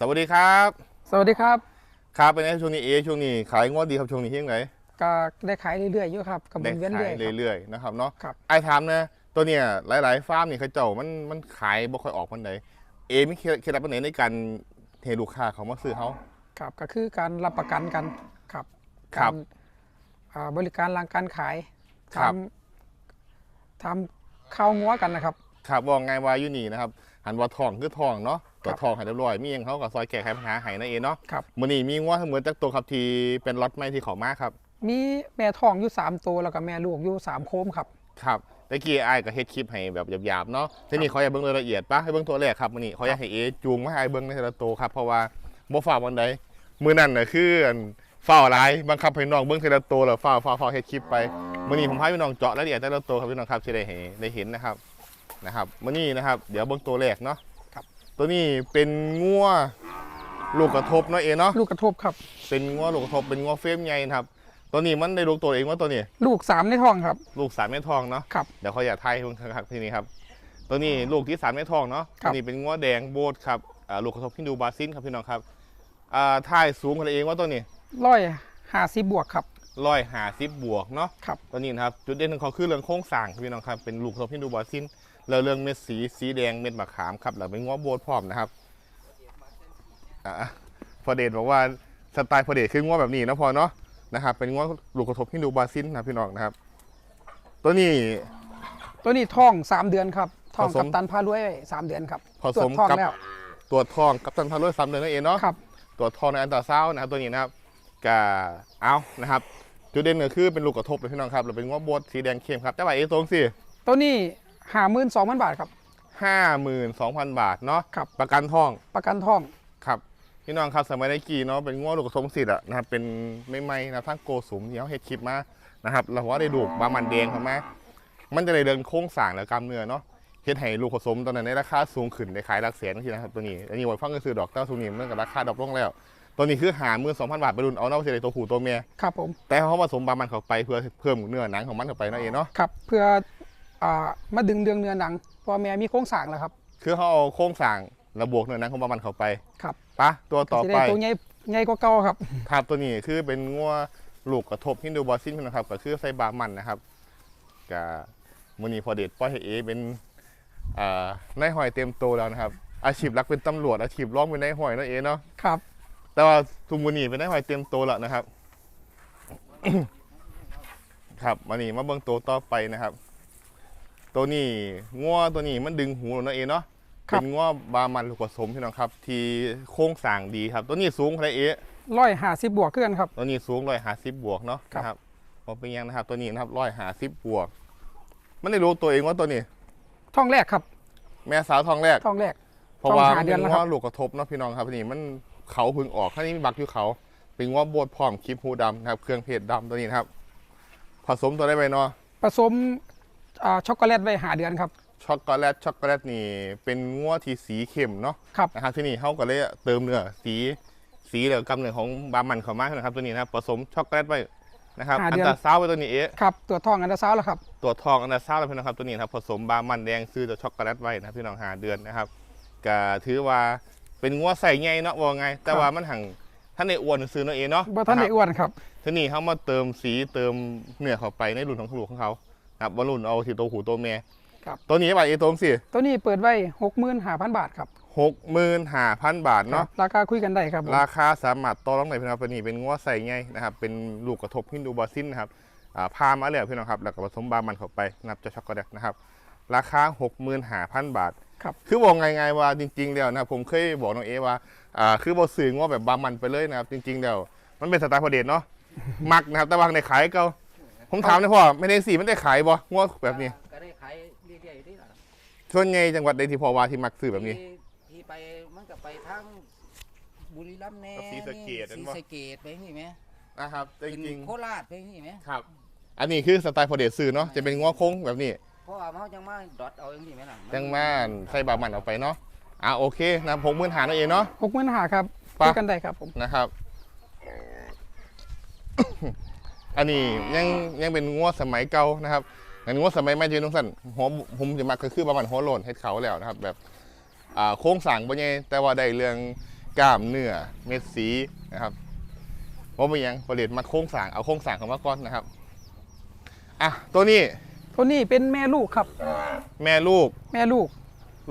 สวัสดีครับ สวัสดีครับครับเป็นไงช่วงนี้เอช่วงนี้ขายงวดดีครับช่วงนี้ที่ยังไงก็ได้ขายเรื่อยๆอยู่ครับกับได้นเวียนขาเรื่อยยครับเรื่อยๆนะครับเนาะครับ ไอ้ถามนะตัวเนี้ยหลาย ๆ ฟาร์มนี่เขาเจ้ามันมันขายบ่ค่อยออกมันใดเอมีเคล็ดเคล็ดลับอันไหนในการเทลูกค้าเขามาซื้อเขา ครับก็คือการรับประกันกันครับครับการอ่าบริการหลังการขายครัทบำทำข้าวงัวกันนะครับ ครับว่าไงว่าอยู่นี่นะครับ หันว่าทองคือทองเนาะตัวครับทองให้เรียบร้อยมีหยังเขากับซอยแก้ไขปัญหาให้นะเอเนาะครับ มื้อนี้มีงวดทั้งหมดจักตัวครับที่เป็นล็อตใหม่ที่เขามาครับ มีแม่ท้องอยู่สามตัวแล้วก็แม่ลูกอยู่สามโคมครับครับตะกี้ไอ้ายก็เฮ็ดคลิปให้แบบหยาบๆเนาะทีนี้เขาอยากเบิ่งรายละเอียดปะให้เบิ่งตัวแรกครับมื้อนี้เขาอยากให้เอจูงมาให้อ้ายเบิ่งในแต่ละตัวครับเพราะว่าบ่ฝากวันใดมื้อนั้นน่ะคืออันฝ้าวหลายบังคับให้น้องเบิ่งแต่ละตัวแล้วฝ้าวฝ้าวฝ้าวเฮ็ดคลิปไปมื้อนี้ผมพาพี่น้องเจาะรายละเอียดแต่ละตัวครับพี่น้องครับสิได้เห็นได้เห็นนะครับ นะครับมื้อนี้นะครับ เดี๋ยวเบิ่งตัวแรกเนาะครับ ตัวนี้เป็นงัวลูกกระทบเนาะเอเนาะลูกกระทบครับ เป็นงัวลูกกระทบเป็นงัวเฟรมใหญ่นะครับ ตัวนี้มันได้ลูกตัวเองว่าตัวนี้ ลูกสามในท้องครับ ลูกสามเม็ดทองเนาะครับเดี๋ยวเขาอยากทายให้เพิ่งครับทีนี้ครับ ตัวนี้ลูกที่สามเม็ดทองเนาะครัตัวบนี้เป็นงัวแดงโบดครับอ่าลูกกระทบฮินดูบาซินครับพี่น้องครับอ่าทายสูงกันเองว่าตัวนี้ร้อยห้าสิบบวกครับร้อยหาสิบบวกเนาะครับตัวนี้นะครับจุดเด่นของเขาคือเรื่องโครงสร้างครับพี่น้องครับเป็นลูกกระทบฮินดูบาซิน แล้วเรื่องเม็ดสีสีแดงเม็ดมะขามครับแล้วเป็นงัวโบดพร้อมนะครับอ่าพอเดชบอกว่าสไตล์พอเดชคืองัวแบบนี้นะพอเนาะนะครับ เป็นงัวลูกกระทบฮินดูบาซินนะพี่น้องนะครับ ตัวนี้ตัวนี้ท้องสามเดือนครับท้องผสมกับตันพารวยสามเดือนครับผสมตรวจท้องกับแล้วตัวจทองกับตันพารุซ้ำเลยนั่นเองเนาะครับตัวจทองในอันตราซาวน์นะครับตัวนี้นะครับกาเอานะครับจุดเด่นก็คือเป็นลูกกระทบเลยพี่น้องครับเราเป็นง้อบดสีแดงเข้มครับแต่ว่าเอตรงสิตัวนี้ ห้าหมื่นสองพันบาทครับ ห้าหมื่นสองพันบาทเนาะครับ ประกันทองประกันท้อง ครับพี่น้องครับสมัยในกีเนาะเป็นง้อลูกกระทบสิทธิ์อะนะครับเป็นไม่ไม่ๆนะทั้งโกสุมที่เขาเฮ็ดคลิปมานะครับเราว่าได้ดูกบามันแดงเขามามันจะได้เดินโค้งสร้างและกล้ามเนื้อเนาะเฮ็ดให้ลูกผสมตอนนั้นในราคาสูงขึ้นได้ขายหลักแสนทีนะครับตัวนี้อันนี้ไว้ฟังก็คือดอกเต้าสูงนี่มันกับราคาดรอปลงแล้วตัวนี้คือหามือสองพันบาทไปรุ่นเอาเนาะเสียตัวผู้ตัวเมียครับผม แต่เขาผสมบามันเข้าไปเพื่อเพิ่มเนื้อหนังของมันเข้าไปนั่นเองเนาะ ครับเพื่อ อ่ามาดึงเดืองเนื้อหนังเพอแม่มีโครงสร้างแล้วครับ คือเขาเอาโครงสร้างระบวกเนื้อหนังของบามันเข้าไปครับ ปะตัวต่อสิไป ได้ตัวใหญ่ใหญ่กว่าเก่าครับ ครับตัวนี้คือเป็นงัวลูกกระทบฮินดูบอสซินนะครับก็คือไซบามันนะครับกับมูนีพอเดตป้อยให้เอเป็นอ่านายหอยเต็มโตแล้วนะครับ อาชีพหลักเป็นตำรวจอาชีพร้องเป็นนายหอยนั่นเองเนาะครับ แต่ว่าทุกมูนีเป็นนายหอยเต็มโตแล้วนะครับ ครับมานี่มาเบิ่งตัวต่อไปนะครับ ตัวนี้งัวตัวนี้มันดึงหูนั่นเองเนาะเป็นงัวบามันลูกผสมพี่น้องครับ ที่โค้งสร้างดีครับ ตัวนี้สูงเท่าไหรเอะร้อยห้าสิบบวกเกันครับ ตัวนี้สูงร้อยหาสิบบวกเนาะครับ นะครับพอเป็นยังนะครับ ตัวนี้นะครับร้อยหาสิบบวก มันได้รู้ตัวเองว่าตัวนี้ท้องแรกครับแม่สาวทองแรกท้องแรก เพราะว่าต้องหามันเดืเป็อนนแล้วครัว่าบลูกกระทบเนาะพี่น้องครับนี่มันเขาเพึ่งออกท่านี้มีบักอยู่เขา เป็นว่าโบดพร้อมคลิปหูดำนะครับ เครื่องเพชรดำตัวนี้นะครับ ผสมตัวได้ไปเนาะผสม อ่าช็อกโกแลตไว้หาเดือนครับ ช็อกโกแลตช็อกโกแลตนี่เป็นงัวที่สีเข้มเนาะครับนะครับที่นี่เขาก็เลยเติมเนื้อสีสีเหลืองกำเนิดของบามันเขามากนะครับตัวนี้นะครับผสมช็อกโกแลตไว้นะครับหาอัเดืนอน ตราซาวด์ไว้ตัวนี้เอ๊ะครับตัวท้องอันดาซาวแล้วครับ ตัวทองอันดาซ่าแล้วพี่น้องครับตัวนี้นะครับผสมบามันแดงซื้อจากช็อกโกแลตไว้นะครับพี่น้องหาเดือนนะครับก็ถือว่าเป็นงัวใส่ไงเนาะว่าไง แต่ว่ามันหังท่านในอ้วนซื้อเนาะเองเนาะบ่ท่านได้อ้วนครับ ทีนี้เขามาเติมสีเติมเนื้อเข้าไปในรุ่นของลูกของเขานะ ครับว่ารุ่นเอาที่ตัวหูตัวเมียครับ ตัวนี้ไปเอตรงสิตัวนี้เปิดไว้หกหมื่นห้าพันบาทครับหกหมื่นห้าพันบาทเนาะราคาคุยกันได้ครับผมราคาสามารถต่อรองได้พี่น้องตัวนี้เป็นงัวใส่ไงนะครับเป็นลูกกระทบฮินดูบาซินนะครับอ่าพามาแล้วพี่น้องครับแล้วก็ผสมบามันเข้าไปนะครับจะช็อกโกแลตนะครับราคาหกหมื่นห้าพันบาท ครับ คือบอกไงๆว่าจริงๆแล้วนะครับผมเคยบอกน้องเอว่าอ่าคือบอสื่อว่าแบบบามันไปเลยนะครับจริงๆแล้วมันเป็นสไตล์พอเดชเนาะ มักนะครับแต่วางในขายเก็ ผมถามเลยพ่อไม่ได้สีมันได้ขายบ่งวดแบบนี้ ก็ได้ขายเรื่อยๆอยู่นี่แหละส่วนใหญ่จังหวัดใดที่พอว่าที่มักซื้อแบบนี้ ที่ที่ไปมันก็ไปทั้งบุรีรัมย์แน่ศรีสะเกษนั่ศรีนบ่สะเกดไปนี่ไหมนะครับจเป็นริงโคราชไปนี่ไหมๆครับ อันนี้คือสไตล์พอเดชซื้อเนาะจะเป็นงวโค้งแบบนี้ เพราะว่าเขาจังมาดอทเอาอย่างนี้ไหมล่ะจังม่านใส่บามันเอาไปเนาะอ่าโอเคนะผมมื่นหานั่นเองเนาะ หกหมื่นห้าครับปะคุยกันได้ครับผมนะครับ อันนี้ยังยังเป็นงวดสมัยเก่านะครับอันงวดสมัยใหม่จะต้องสั่นหัวผมจะมักก็คือประมาณหัวโลนเฮ็ดเขาแล้วนะครับ แบบอ่าโค้งสั่งบ่ใหญ่แต่ว่าได้เรื่องกล้ามเนื้อเม็ดสีนะครับว่าเป็นหยังผลิตมาโค้งสร้างเอาโค้งสร้างเข้ามาก่อนนะครับอะตัวนี้ตัวนี้เป็นแม่ลูกครับ แม่ลูก แม่ลูก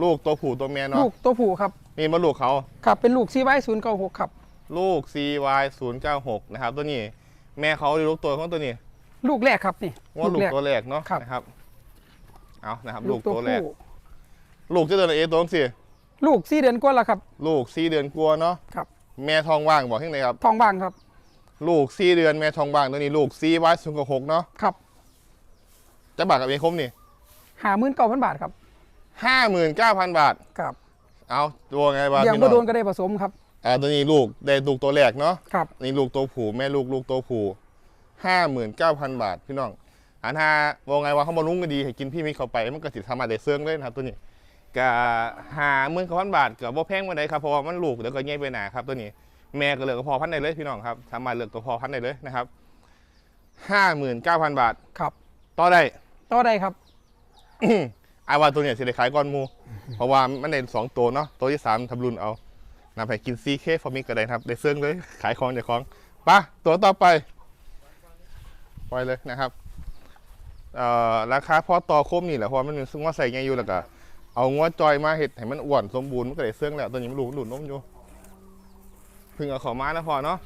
ลูกตัวผู้ตัวเมียลูเนาะกตัวผู้ครับนี่มาลูกเขาครับเป็นลูกซีไว้ศูนย์เก้าหกครับ ลูก CY 0 9 6 นะครับตัวนี้ แม่เขาลูกตัวของตัวนี้ลูกแรกครับนี่ว่าลูกแรกตัวแรกเนาะครับนะครับ เอานะครับ ลูลูกกตัวตัวแรกผู้ลูกจะเดินเอตัวสิลูกสี่เดือนกว่าแล้วครับ ลูกสี่เดือนกลัวาเนาะครับ แม่ทองว่างบอกที่ไหนครับทองบางครับ ลูกสี่เดือนแม่ทองว่างตัวนี้ ลูก CY 0 9 6เนาะครับจะบาทกับเองคมนี่หาหมื่นเก้าพันบาทครับห้าหมื่นเก้าพันบาทครับ เอาตัวไงบ้างเลี้ยงพี่บ่น้โดอนงก็ได้ผสมครับ อ่าตัวนี้ลูกได้ลูกตัวแรกเนาะครับนี่ลูกตัวผู้แม่ลูกลูกตัวผู้ห้าหมื่นเก้าพันบาทพี่น้องอันถ้าว่าไงว่าเขาบอลุ้งก็ดีให้กินพี่มิกเข้าไปมันก็สิทำมาได้เสื่องเลยนะครับตัวนี้ก็หาหมื่นเก้าพันบาทกับบ่แพงมาได้ครับเพราะว่ามันลูกเดี๋ยวก็แย่ไปหนาครับตัวนี้แม่ก็เลือกพอพันธุ์ได้เลยพี่น้องครับสามารถเลือกตัวพอพันธุ์ได้เลยนะครับห้าหมื่นเก้าพันบาทครับ ต่อได้ต่อได้ครับอายว่าตัวเนี่ยสิได้ขายก้อนหมู เพราะว่ามันได้สองตัวเนาะตัวที่สามทำรุนเอา นำไปกินซีเคฟอร์มิกก็ได้ครับได้เสื่องเลยขายของเดี๋ยวของไปะตัวต่อไปปล่อยเลยนะครับราคาพอต่อคมนี่แหละเพราะว่ามันเป็นซึ่งว่าใส่ไงอยู่แล้วก็เอางวจอยมาเห็ดให้มันอ้วนสมบูรณ์มันก็ได้เสื่องแล้วตัวนี้มันหลุดหลุดนมอยู่พึ่งเอาขอมานะพอเนาะ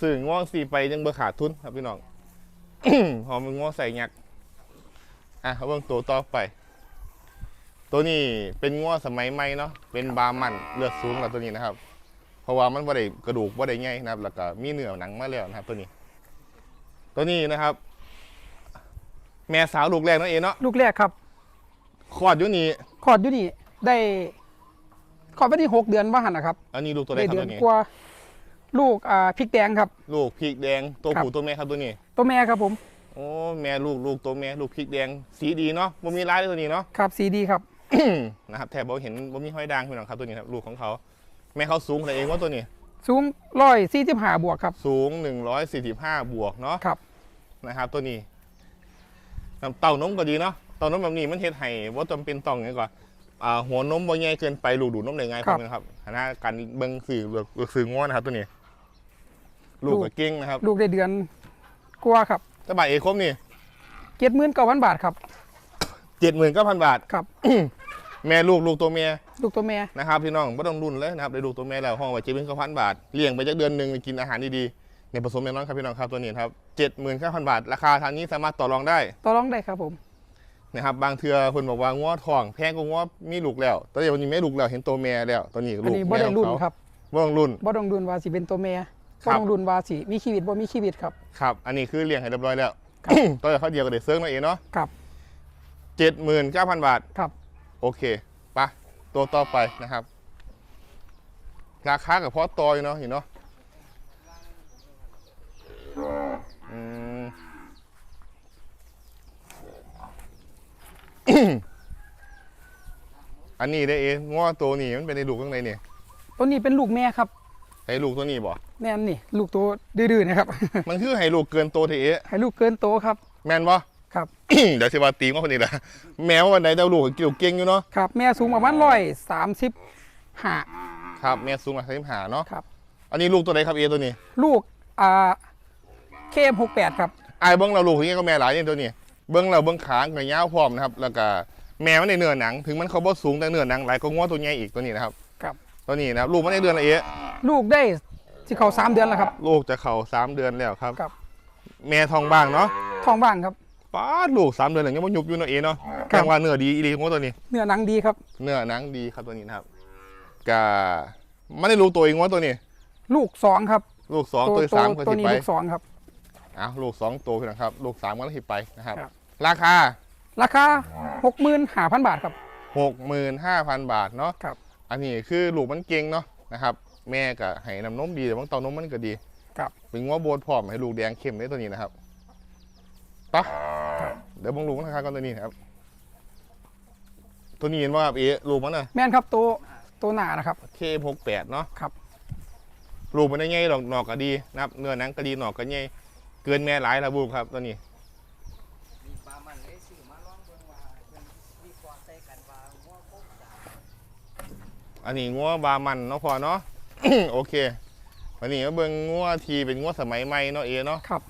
สื่อง่วงสี่ไปยังเบอขาดทุนครับพี่น้องพอมันง่วงใส่ยักอะเอาเบิ่งตัวต่อไป ตัวนี้เป็นงัวสมัยใหม่เนาะเป็นบาร์มันเลือดสูงแล้วตัวนี้นะครับ เพราะว่ามันบ่ได้กระดูกบ่ได้ใหญ่นะครับ แล้วก็มีเนื้อหนังมาแล้วนะครับ ตัวนี้ ตัวนี้นะครับ แม่สาวลูกแรกนั่นเองเนาะลูกแรกครับคลอดอยู่นี่คลอดอยู่นี่ได้คลอดไปที่หกเดือนว่าหันนะครับอันนี้ลูกตัวแรได้กครับเดือตันวนี้กว่าลูกอ่าพริกแดงครับ ลูกพริกแดงตัวครับ ผู้ตัวแม่ครับตัวนี้ตัวแม่ครับผมโอ้แม่ลูกลูกตัวแม่ลูกพริกแดงสีดีเนาะบ่มีลายเลยตัวนี้เนาะครับสีดีครับ นะครับแถบบ่เห็นบ่มีห้อยด่างพี่น้องครับตัวนี้ครับลูกของเขา แม่เขาสูงอะไรเองว่าตัวนี้ สูงร้อยสี่สิบห้าบวกครับ สูง145บวกเนาะครับนะครับตัวนี้น้ำเต่านมก็ดีเนาะเต่านมแบบนี้มันเฮ็ดให้ว่าจำเป็นต้องไงก่อนอ่าหัวนมบ่ใหญ่เกินไปลูกดูดนมได้ง่ายครับนะครับหน้าการเบิ่งสื่อเลือกเลือกสื่อง้อนะครับ ตัวนี้ ลูกลูกก็เก่งนะครับ ลูกได้เดือนกว่าครับจะบาทเอคมนี่เจ็ดหมื่นเก้าพันบาทครับ เจ็ดหมื่นเก้าพันบาท ครับ แม่ลูกลูกตัวเมียลูกตัวแม่นะครับพี่น้องไม่ต้องรุ่นเลยนะครับได้ลูกตัวแม่แล้วห้องไว้เจ็ดหมื่นเก้าพันบาทเลี้ยงไปจักเดือนหนึ่งกินอาหารดีๆในผสมแน่นอนครับพี่น้องครับตัวนี้ครับเจ็ดหมื่นเก้าพันบาท ราคาทางนี้สามารถต่อรองได้ต่อรองได้ครับผมนะครับบางเทือคนบอกว่าง้อทองแพงกว่าง้อมีลูกแล้วตอนนี้วันนี้ไม่ลูกแล้วเห็นตัวแม่แล้วตอนนี้อันลูกนี้บ่แม่ได้ของรุ่นเขาครับบ่ต้องรุ่น บ่ต้องรุ่นว่าสิเป็นตัวแม่ครับบ่ต้องรุ่นว่าสิมีชีวิตบ่มีชีวิตครับ ครับ อันนี้คือเลี้ยงให้เรียบร้อยแล้วตัวเขาเดียวก็ได้เซิร์ฟมาเองเนาะ ครับ เจ็ดหมื่นเก้าพันบาท ครับ โอเคปะตัวต่อไปนะครับ ราคากับพอตออยู่เนาะเห็นเนาะอืมอันนี้ได้เองง้อตัวนี้มันเป็นในลูกข้างในนี่ตัวนี้เป็นลูกแม่ครับให้ลูกตัวนี้บ่แม่นนี่ ลูกตัวดื้อๆนะครับ มันคือให้ลูกเกินโตเทเอะให้ลูกเกินโตครับ แม่นบ่ ครับ เดี๋ยวสิว่าตีมว่าคนนี้ละแมววันไหนเดาลูกกิวเก่งอยู่เนาะครับ แม่สูงประมาณร้อยสามสิบห้าครับแม่สูงมาสิบหาเนาะครับ อันนี้ลูกตัวไหนครับเอตัวนี้ลูกอ่าเคมหกแปดครับไอ้ายเบิ้งเราลูกอย่างเงี้ยก็แม่หลายอย่างตัวนี้ เบิ้งเราเบิ้งขากับยาวพร้อมนะครับ แล้วก็แมวมันในเนื้อหนัง ถึงมันเขาบ่สูงแต่เนื้อหนังหลายก็ง้อตัวใหญ่อีกตัวนี้นะครับ ครับ ตัวนี้นะครับลูกมันในเดือนละเอะลูกได้ที่เขาสามเดือนแล้วครับ ลูกจะเข่าสามเดือนแล้วครับ ครับ แม่ทองบ้างเนาะ ท้องว่างครับ ป้าดลูกสามเดือนหลังยังมันยุบอยู่เนาะเอเนาะครัแปลบว่าเนื้อดีอีหลีของตัวนี้ เนื้อหนังดีครับ เนื้อหนังดีครับตัวนี้นะครับกะมันได้รู้ตัวเองว่าตัวนี้ ลูกสองครับลูกสองตัวที่ตัวสามก็ตัวสินี้ไปลูกสองครับ อ้าวลูกสองตัวพี่นะครับ ลูกสามก็สิไปนะครับ ครับ ราคา ราคาหกหมื่นห้าพันบาทครับหกหมื่นห้าพันบาทเนาะครับ อันนี้คือลูกมันเก่งเนาะนะครับ แม่ก็ให้น้ำนมดีแต่บางเตานมมันก็ดีครับ เป็นง้อโบดพร้อมให้ลูกแดงเข้มได้ตัวนี้นะครับปะเดี๋ยวบังลูกมันราคาก่อนตัวนี้นะครับ ตัวนี้เห็นว่าครับเอ๊ะลูกมันน่ะแม่นครับตัวตัวหนานะครับเคหกแปดเนาะครับลูกมันได้ไงหรอกหนอกก็ดีนะครับเนื้อหนังก็ดีหนอกก็ใหญ่เกินแม่หลายแล้วบุกครับตัวนี้มีปลามันเลยซื้อมาลองเบิ่งว่าเพิ่นวิเคราะห์ใส่กันว่าหัวโคกสางอันนี้งัวบามันเนาะพอเนาะโอเค วันนี้มาเบิ่งงัวทีเป็นงัวสมัยใหม่เนาะเอเนาะครับ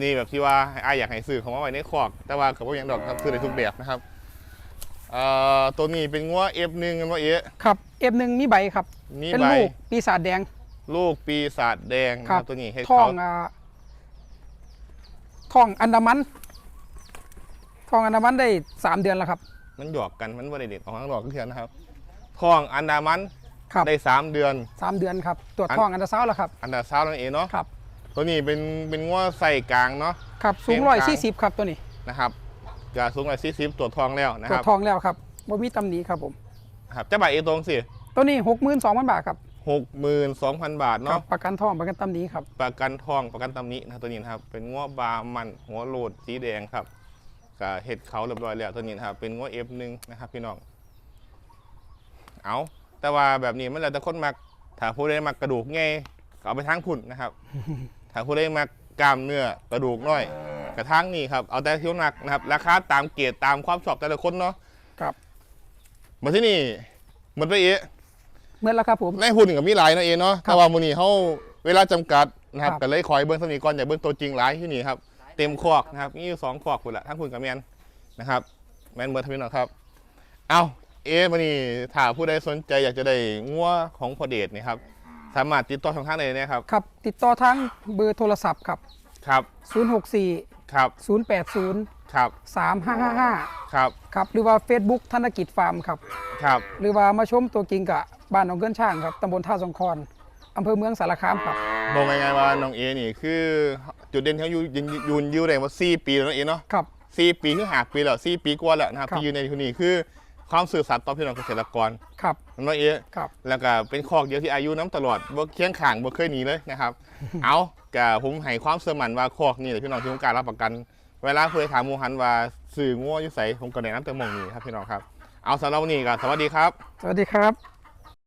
นี่แบบที่ว่าไอายอยากให้ซื้อของมาไว้ในคอก แต่ว่ากับว่ายังดอกครับซื้อได้ทุกแบบนะครับเอ่อตัวนี้เป็นงัว F1 กันว่าเอครับ F1 มีใบครับ มีเป็นใบ ลูกปีศาจแดง ลูกปีศาจแดงนะคครัรับบตัวนี้ให้ท้อเขางอ่าท้องอันดามันท้องอันดามันได้สามเดือนแล้วครับ มันหยอกกันมันว่าได้เด็ดออกข้างนอกเถื่อนนะครับท้องอันดามันครับได้สามเดือน สามเดือนครับ ตรวจอัน ท้องอันดาซาวด์แล้วครับ อันดาซาวน์นั่นเองเนาะครับ ตัวนี้เป็นเป็นงัวใส่กลางเนาะ ครับสูงเกมร้อยกลางสี่สิบครับตัวนี้นะครับกาสูงกว่าซีซิฟตรวจทองแล้วนะตรควรัจบท้องแล้วครับว่ามีตำหนิครับผม ครับเจ้าบ่ายเอตรงสิตัวนี้หกหมื่นสองพันบาทครับหกหมื่นสองพันบาทครัเนาะ บประกันท้องประกันตำหนิครับประกันทองประกันตำหนินะครับตัวนี้นะครับ เป็นง้อบามันหัวโลดสีแดงครับกับเห็ดเขาเรียบร้อยแล้วตัวนี้นะครับ เป็นง้อเอฟหนึ่งนะครับพี่น้อง เอาแต่ว่าแบบนี้มันแล้วแต่คนมักถ้าผู้ใดมักกระดูกไงก็เอาไปทั้งพุ่นนะครับ ถ้าผู้ใดมักกล้ามเนื้อกระดูกน้อย กระทั่งนี่ครับเอาแต่ที่หนักนะครับราคาตามเกรดตามความชอบแต่ละคนเนาะครับมาที่นี่หมันไปเอะเมื่อแล้วครับผมในหุ่นกับมีหลายเนาะเองเนาะครับแต่ว่ามือนี้เขาเวลาจำกัดนะครับครับก็เลยขอให้เบิ้งสมีก่อนอย่าเบิ้งตัวจริงหลายที่นี่ครับเต็มคอกนะครับมีอยู่สองคอกคุณละทั้งคุณกับแมนนะครับ แมนเบอร์ทวินหน่อยครับ เอาเอ๊ะวันนี้ถ้าผู้ใดสนใจอยากจะได้งัวของพอเดชนี่ครับ สามารถติดต่อทางข้างใดนะครับ ครับติดต่อทางเบอร์โทรศัพท์ครับ ครับ 064 ครับ 080 ครับ 3555 ครับ ครับ หรือว่า Facebook ธนกิจฟาร์มครับ ครับ หรือว่ามาชมตัวจริงกับบ้านหนองเกินช่างครับตำบลท่าสองคอนอำเภอเมืองสารคามครับ บอกง่ายๆว่าน้องเอนี่คือ จุดเด่นที่เขาอยู่ยืนยืนอยืนได้ว่าสี่ปีแล้วเนาะเอเนาะครับสี่ปีคือหาปีแล้วสี่ปีกว่าแล้วนะครับครับ ที่อยู่ในที่นี้คือ ความสื่อสัตย์ต่อพี่น้องเกษตรกรครับมันว่าเอ๊ะครับ แล้วก็เป็นคอกเดียวที่อายุน้ำตลอดบ่เคียงข่างบ่เคยหนีเลยนะครับ เอากะผมให้ความเสื่อมันว่าคอกนี่แหละพี่น้องที่ต้องการรับประกัน เวลาเคยถามหมูหันว่าสื่องัวอยู่ใสผมก็แนะนำแต่หมองนี้ครับพี่น้องครับ เอาสำหรับวันนี้ก็สวัสดีครับ สวัสดีครับ